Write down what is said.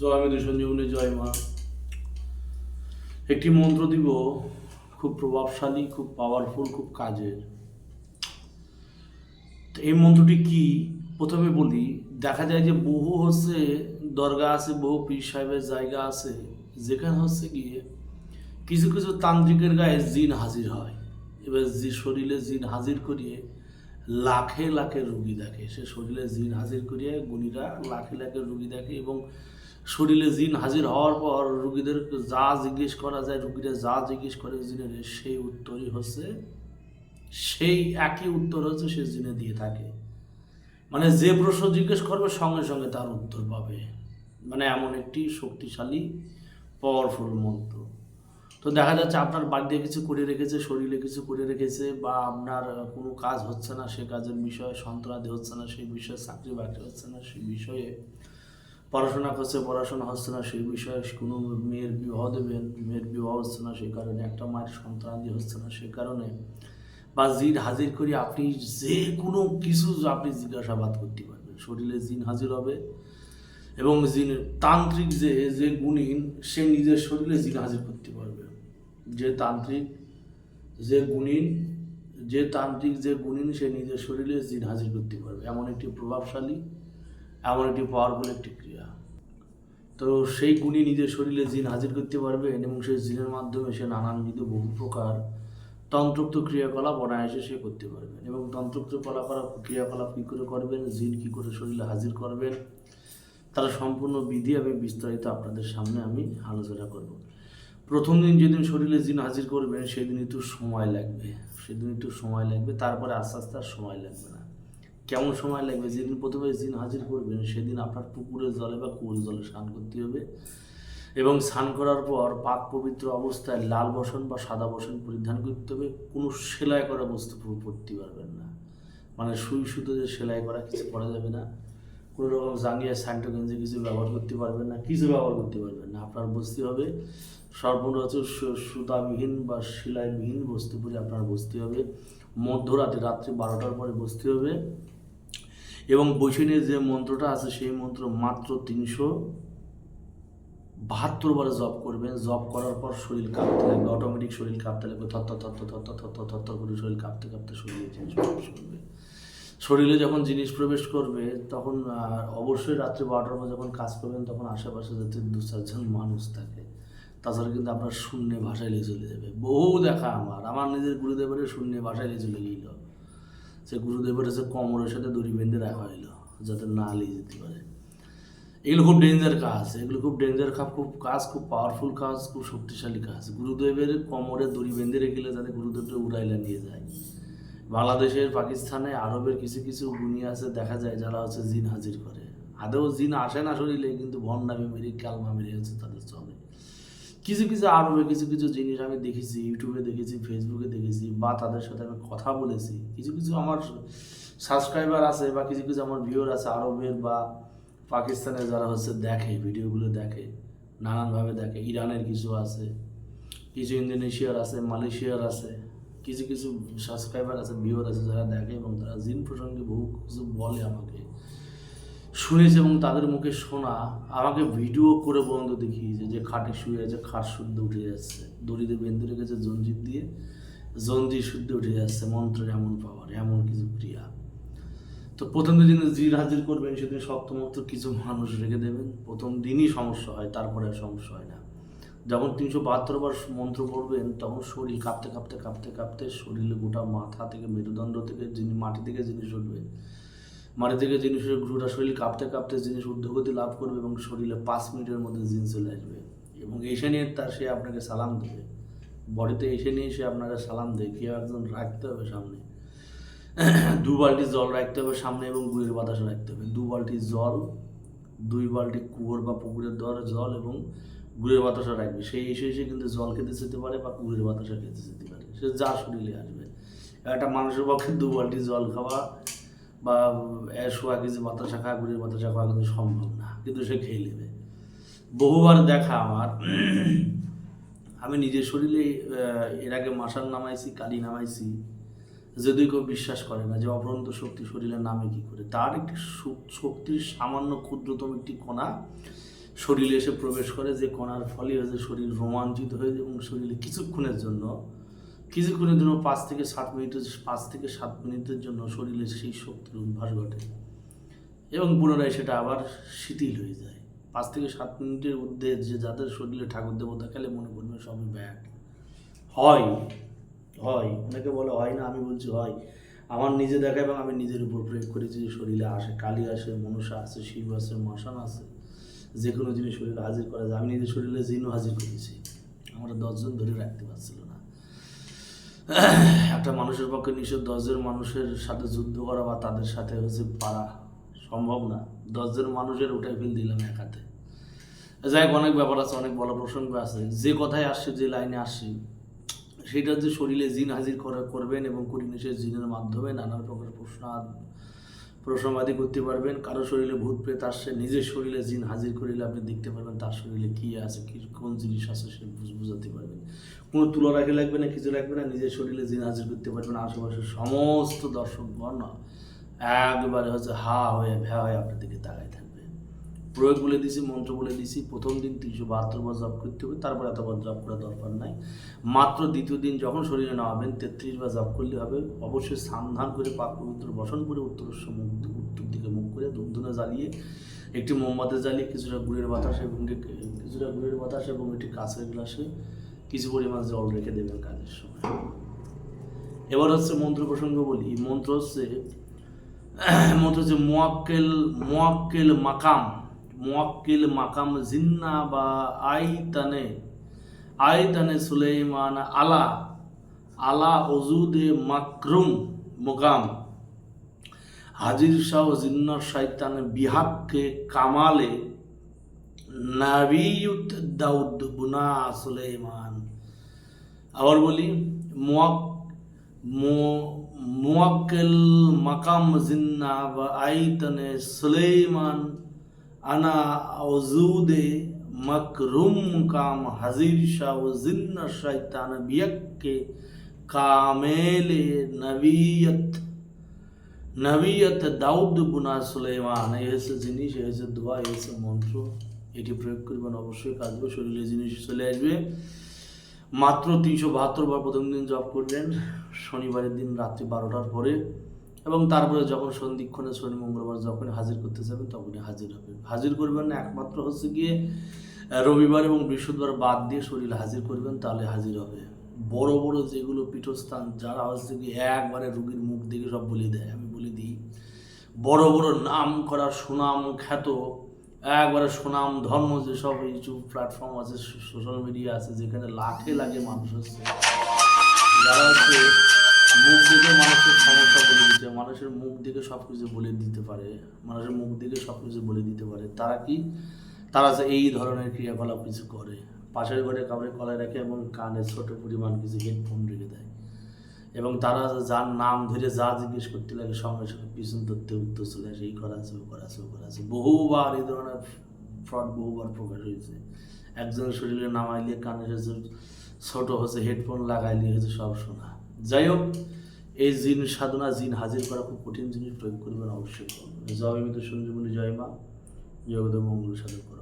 জয় মেদু সঞ্জীবনী জয় মা। একটি মন্ত্র দিব, খুব প্রভাবশালী, খুব পাওয়ারফুল খুব কাজের। এই মন্ত্রটি কি? প্রথমে বলি, দেখা যায় যে বহু হচ্ছে দরগা আছে, বহু পীর সাহেবের জায়গা আছে, যেখানে হচ্ছে গিয়ে কিছু কিছু তান্ত্রিকের গায়ে জিন হাজির হয়। এবার যে শরীরে জিন হাজির করিয়ে লাখে লাখে রুগী দেখে, সে শরীরে জিন হাজির করিয়ে গুণীরা লাখে লাখে রুগী দেখে এবং শরীরে জিন হাজির হওয়ার পর রুগীদের যা জিজ্ঞেস করা যায়, রুগীরা যা জিজ্ঞেস করে জিনের সেই উত্তরই হচ্ছে, সেই একই উত্তর হচ্ছে সে জিনে দিয়ে থাকে। মানে যে প্রশ্ন জিজ্ঞেস করবে সঙ্গে সঙ্গে তার উত্তর পাবে। মানে এমন একটি শক্তিশালী পাওয়ারফুল মন্ত্র। তো দেখা যাচ্ছে আপনার বাড়িতে কিছু করে রেখেছে, শরীরে কিছু করে রেখেছে, বা আপনার কোনো কাজ হচ্ছে না, সে কাজের বিষয়ে সন্ত্রাদি হচ্ছে না, সেই বিষয়ে চাকরি বাকরি হচ্ছে না, সেই বিষয়ে পড়াশোনা করছে, পড়াশোনা হচ্ছে না, সেই বিষয়ে কোনো মেয়ের বিবাহ দেবেন মেয়ের বিবাহ হচ্ছে না, সেই কারণে একটা মায়ের সন্তানাদি হচ্ছে না, সেই কারণে বা জিন হাজির করে আপনি যে কোনো কিছু আপনি জিজ্ঞাসাবাদ করতে পারবেন। শরীরে জিন হাজির হবে এবং জিন তান্ত্রিক যে যে গুণীন সে নিজের শরীরে জিন হাজির করতে পারবে। যে তান্ত্রিক যে গুণীন যে তান্ত্রিক যে গুণীন সে নিজের শরীরে জিন হাজির করতে পারবে। এমন একটি প্রভাবশালী এমন একটি পাওয়ারফুল একটি ক্রিয়া। তো সেই গুণী নিজের শরীরে জিন হাজির করতে পারবেন এবং সেই জিনের মাধ্যমে সে নানানবিধ বহু প্রকার তন্ত্রোক্ত ক্রিয়াকলাপ অনায়াসে সে করতে পারবেন এবং তন্ত্রোক্ত কলাকলাপ, ক্রিয়াকলাপ কী করে করবেন, জিন কী করে শরীরে হাজির করবেন, তার সম্পূর্ণ বিধি আমি বিস্তারিত আপনাদের সামনে আমি আলোচনা করব। প্রথম দিন যেদিন শরীরে জিন হাজির করবেন, সেদিন একটু সময় লাগবে। সেদিন একটু সময় লাগবে, তারপরে আস্তে আস্তে আর সময় লাগবে না। কেমন সময় লাগবে? যেদিন প্রথমে জিন হাজির করবেন, সেদিন আপনার পুকুরের জলে বা কুয়োর জলে স্নান করতে হবে। এবং স্নান করার পর পাক পবিত্র অবস্থায় লাল বসন বা সাদা বসন পরিধান করতে হবে। কোনো সেলাই করা বস্তু পরতে পারবেন না। মানে সুই সুতো যে সেলাই করা কিছু করা যাবে না। কোনো রকম জাঙ্গিয়া স্যান্টো কিছু ব্যবহার করতে পারবেন না। কিছু ব্যবহার করতে পারবেন না। আপনার বসতে হবে হচ্ছে সুতাবিহীন বা সেলাইবিহীন বস্তু পরে আপনার বসতে হবে। মধ্যরাতে রাত্রি বারোটার পরে বসতে হবে। এবং বৈশাখের যে মন্ত্রটা আছে, সেই মন্ত্র মাত্র তিনশো বাহাত্তর বারে জব করবেন। জব করার পর শরীর কাঁপতে লাগবে অটোমেটিক শরীর কাঁপতে লাগবে থত্তর থত্তর থর থত্তর থত্তর করে শরীর কাঁপতে কাঁপতে শরীরে জিনিস প্রবেশ করবে। শরীরে যখন জিনিস প্রবেশ করবে, তখন অবশ্যই রাত্রে বারোটার পর যখন কাজ করবেন, তখন আশেপাশে যাতে দু চারজন মানুষ থাকে, তাছাড়া কিন্তু আপনার শূন্য ভাষায় নিয়ে চলে যাবে। বহু দেখা আমার। আমার নিজের গুরুদেবের শূন্য ভাষায় নিয়ে চলে গেল। সে গুরুদেবের সে কোমরের সাথে দড়ি বেঁধে রাখা হইল, যাতে না নিয়ে যেতে পারে। এগুলো খুব ডেঞ্জার কাজ, এগুলো খুব ডেঞ্জার কাজ, খুব কাজ, খুব পাওয়ারফুল কাজ, খুব শক্তিশালী কাজ। গুরুদেবের কোমরে দড়ি বেঁধে রেখে যাতে গুরুদেবকে উড়াইলা নিয়ে যায়। বাংলাদেশের, পাকিস্তানে, আরবের কিছু কিছু গুণী আছে, দেখা যায় যারা হচ্ছে জিন হাজির করে। আদেও জিন আসে না শরীরে, কিন্তু ভণ্ডামি মেরে, কালমা মেরে হচ্ছে তাদের চলে। কিছু কিছু আরবে, কিছু কিছু জিনিস আমি দেখেছি ইউটিউবে দেখেছি ফেসবুকে দেখেছি, বা তাদের সাথে আমি কথা বলেছি। কিছু কিছু আমার সাবস্ক্রাইবার আছে, বা কিছু কিছু আমার ভিউর আছে আরবের বা পাকিস্তানের যারা হচ্ছে দেখে, ভিডিওগুলো দেখে, নানানভাবে দেখে। ইরানের কিছু আছে, কিছু ইন্দোনেশিয়ার আছে, মালয়েশিয়ার আছে, কিছু কিছু সাবস্ক্রাইবার আছে ভিউর আছে যারা দেখে এবং তারা জিন প্রসঙ্গে বহু কিছু বলে আমাকে। শুনেছি এবং তাদের মুখে শোনা, আমাকে ভিডিও করে পর্যন্ত দেখিয়েছে যে খাটে শুয়ে আছে, খাট শুদ্ধ উঠে যাচ্ছে। দড়িতে বেঁধে রেখেছে জঞ্জির দিয়ে জঞ্জির শুদ্ধ উঠে যাচ্ছে, মন্ত্রের এমন পাওয়ার, এমন কিছু ক্রিয়া। তো প্রথম দিন জির হাজির করবেন, সেদিন সপ্তমত্ব কিছু মানুষ রেখে দেবেন। প্রথম দিনই সমস্যা হয়, তারপরে আর সমস্যা হয় না। যখন তিনশো বাহাত্তর বার মন্ত্র পড়বেন, তখন শরীর কাঁপতে কাঁপতে কাঁপতে কাঁপতে শরীরে গোটা মাথা থেকে মেরুদণ্ড থেকে যিনি মাটি থেকে যিনি উঠবে মাটি থেকে জিনিসের গোটা শরীর কাঁপতে কাঁপতে জিনিস ঊর্ধ্বগতি লাভ করবে এবং শরীরে পাঁচ মিনিটের মধ্যে জিন চলে আসবে। এবং এসে নিয়ে তার সে আপনাকে সালাম দেবে। বডিতে এসে নিয়ে সে আপনাকে সালাম দেয়। কেউ একজন রাখতে হবে সামনে। দু বালতি জল রাখতে হবে সামনে এবং গুড়ের বাতাস রাখতে হবে। দু বালতি জল, দুই বালতি কুয়োর বা পুকুরের দরে জল এবং গুড়ের বাতাসা রাখবে। সেই এসে এসে কিন্তু জল খেতে যেতে পারে বা কুড়ের বাতাসা খেতে যেতে পারে। সে যা শরীরে আসবে। একটা মানুষের পক্ষে দু বালতি জল খাওয়া বা শোয়া কেজি বাতাসা খাওয়া গুড়ের বাতাসা খাওয়া কিন্তু সম্ভব না, কিন্তু সে খেয়ে নেবে। বহুবার দেখা আমার, আমি নিজের শরীরে এর আগে মাসাল নামাইছি, কালি নামাইছি যদি কেউ বিশ্বাস করে না যে অপরন্ত শক্তি শরীরের নামে কি করে। তার একটি শক্তির সামান্য ক্ষুদ্রতম একটি কণা শরীরে এসে প্রবেশ করে, যে কণার ফলে হয়েছে শরীর রোমাঞ্চিত হয়ে এবং শরীরে কিছুক্ষণের জন্য কিছুক্ষণের জন্য পাঁচ থেকে সাত মিনিটের পাঁচ থেকে সাত মিনিটের জন্য শরীরে সেই শক্তির উদ্ভাস ঘটে। এবং পুনরায় সেটা আবার শিথিল হয়ে যায়। পাঁচ থেকে সাত মিনিটের ঊর্ধ্বে যে যাদের শরীরে ঠাকুর দেবতা খেলে মনে করবে সবই ব্যাট হয় হয়, অনেকে বলে হয় না, আমি বলছি হয়। আমার নিজে দেখা এবং আমি নিজের উপর প্রয়োগ করেছি যে শরীরে আসে, কালী আসে, মনসা আছে শিব আছে মশান আছে যে কোনো জিনিস শরীরে হাজির করা যায়। আমি নিজের শরীরে জিনও হাজির করেছি। আমরা দশজন ধরে রাখতে পারছিল একটা মানুষের পক্ষে নিশ্চয় দশজন মানুষের সাথে যুদ্ধ করা বা তাদের সাথে হচ্ছে পারা সম্ভব না। দশজন মানুষের ওটাই ফেল দিলাম এক হাতে। যাই হোক, অনেক ব্যাপার আছে অনেক বলা প্রসঙ্গ আছে। যে কথায় আসছে যে লাইনে আসছি সেটা যে শরীরে জিন হাজির করা করবেন এবং করিনিশের জিনের মাধ্যমে নানা প্রকার প্রশ্ন প্রশ্নবাদী করতে পারবেন, কারও শরীরে ভূত প্রেত আসছে, নিজের শরীরে জিন হাজির করিলে আপনি দেখতে পারবেন তার শরীরে কী আছে, কি, কোন জিনিস আছে সে বুঝ- বুঝাতে পারবেন। কোনো তুলা রাখে লাগবে না, কিছু লাগবে না, নিজের শরীরে জিন হাজির করতে পারবেন, আশেপাশের সমস্ত দর্শকগণ একবারে হচ্ছে হা হয়ে ভ্যা হয়ে আপনার দিকে তাকায় থাকবে। প্রয়োগ বলে দিছি, মন্ত্র বলে দিছি, প্রথম দিন তিনশো বাহাত্তর বার জপ করতে হবে, তারপর এতবার জপ করা দরকার নাই। মাত্র দ্বিতীয় দিন যখন শরীরে নামাবেন, তেত্রিশ বার জপ করলে হবে, অবশ্যই সান্ধান করে পাক পবিত্র বসন করে উত্তর উত্তর দিকে মুখ করে ধূপধুনা জ্বালিয়ে, একটি মোমবাতি জ্বালিয়ে কিছুটা গুড়ের বাতাস এবং কিছুটা গুড়ের বাতাস এবং একটি কাঁচের গ্লাসে কিছু পরিমাণ জল রেখে দেবেন কাজের সময়। এবার হচ্ছে মন্ত্র প্রসঙ্গ বলি। মন্ত্র হচ্ছে মন্ত্র হচ্ছে মোয়াক্কেল মোয়াক্কেল মাকাম। মোয়াক্কেল মাকাম জিন্না বা আইতানে আইতানে সুলেইমান আলা আলা অজুদে মাকরুম মোকাম। হাজির শাহ জিন্নার শৈতান বিহাককে কামালে নাবিয়ুত দাউদ বুনা সুলেইমান। আবার বলি, মোয়াক মুয়াক্কেল মাকাম জিন্না বা আইতনে সুলেইমান আনা অজুদে মকরুম কাম হাজির শাহ জিন্না শৈতান বিয়ক্কে কামেলে নবিয়ত নবিয়ত দাউদ বুনা সুলেমান এই হচ্ছে জিনিস, এই হচ্ছে দোয়া, এই হচ্ছে মন্ত্র। এটি প্রয়োগ করবেন, অবশ্যই কাজবে শরীরে জিনিস চলে আসবে। মাত্র তিনশো বাহাত্তর বার প্রথম দিন জব করবেন। শনিবারের দিন রাত্রি বারোটার পরে এবং তারপরে যখন সন্ধিক্ষণে শনি মঙ্গলবার যখন হাজির করতে যাবেন, তখনই হাজির হবে হাজির করবেন না, একমাত্র হচ্ছে গিয়ে রবিবার এবং বৃহস্পতিবার বাদ দিয়ে শরীর হাজির করবেন, তাহলে হাজির হবে। বড় বড় যেগুলো পীঠস্থান, যারা হচ্ছে গিয়ে একবারে রুগীর মুখ দেখে সব বলে দেয়, আমি বলে দিই, বড় বড় নাম করা সুনাম খ্যাত, একবারে সুনাম ধর্ম যেসব ইউটিউব প্ল্যাটফর্ম আছে সোশ্যাল মিডিয়া আছে, যেখানে লাখে লাগে মানুষ হচ্ছে, যারা হচ্ছে মুখ দেখে মানুষের সমস্যা বলে দিতে, মানুষের মুখ দেখে সব কিছু বলে দিতে পারে, মানুষের মুখ দেখে সব কিছু বলে দিতে পারে। তারা কি? তারা যে এই ধরনের ক্রিয়াকলাপ কিছু করে। পাশের ঘরে কাউরে কলায় রাখে এবং কানে ছোট পরিমাণ কিছু হেডফোন রেখে দেয়। এবং তারা যার নাম ধরে যা জিজ্ঞেস করতে লাগে, সঙ্গে সঙ্গে পিছন ধরতে উত্তর চলে আসে, এই করা আছে, ও করা আছে, ও করা আছে। বহুবার এই ধরনের ফ্রড বহুবার প্রকাশ হয়েছে। একজনের শরীরে নামাইলে কানে ছোট হচ্ছে হেডফোন লাগাইলে হচ্ছে সব শোনা। যাই হোক, এই জিন সাধনা, জিন হাজির করা খুব কঠিন জিনিস, প্রয়োগ করবেন অবশ্যই। জয় মিত সঞ্জীবনী, জয় মা জগদ মঙ্গল সাধন করা।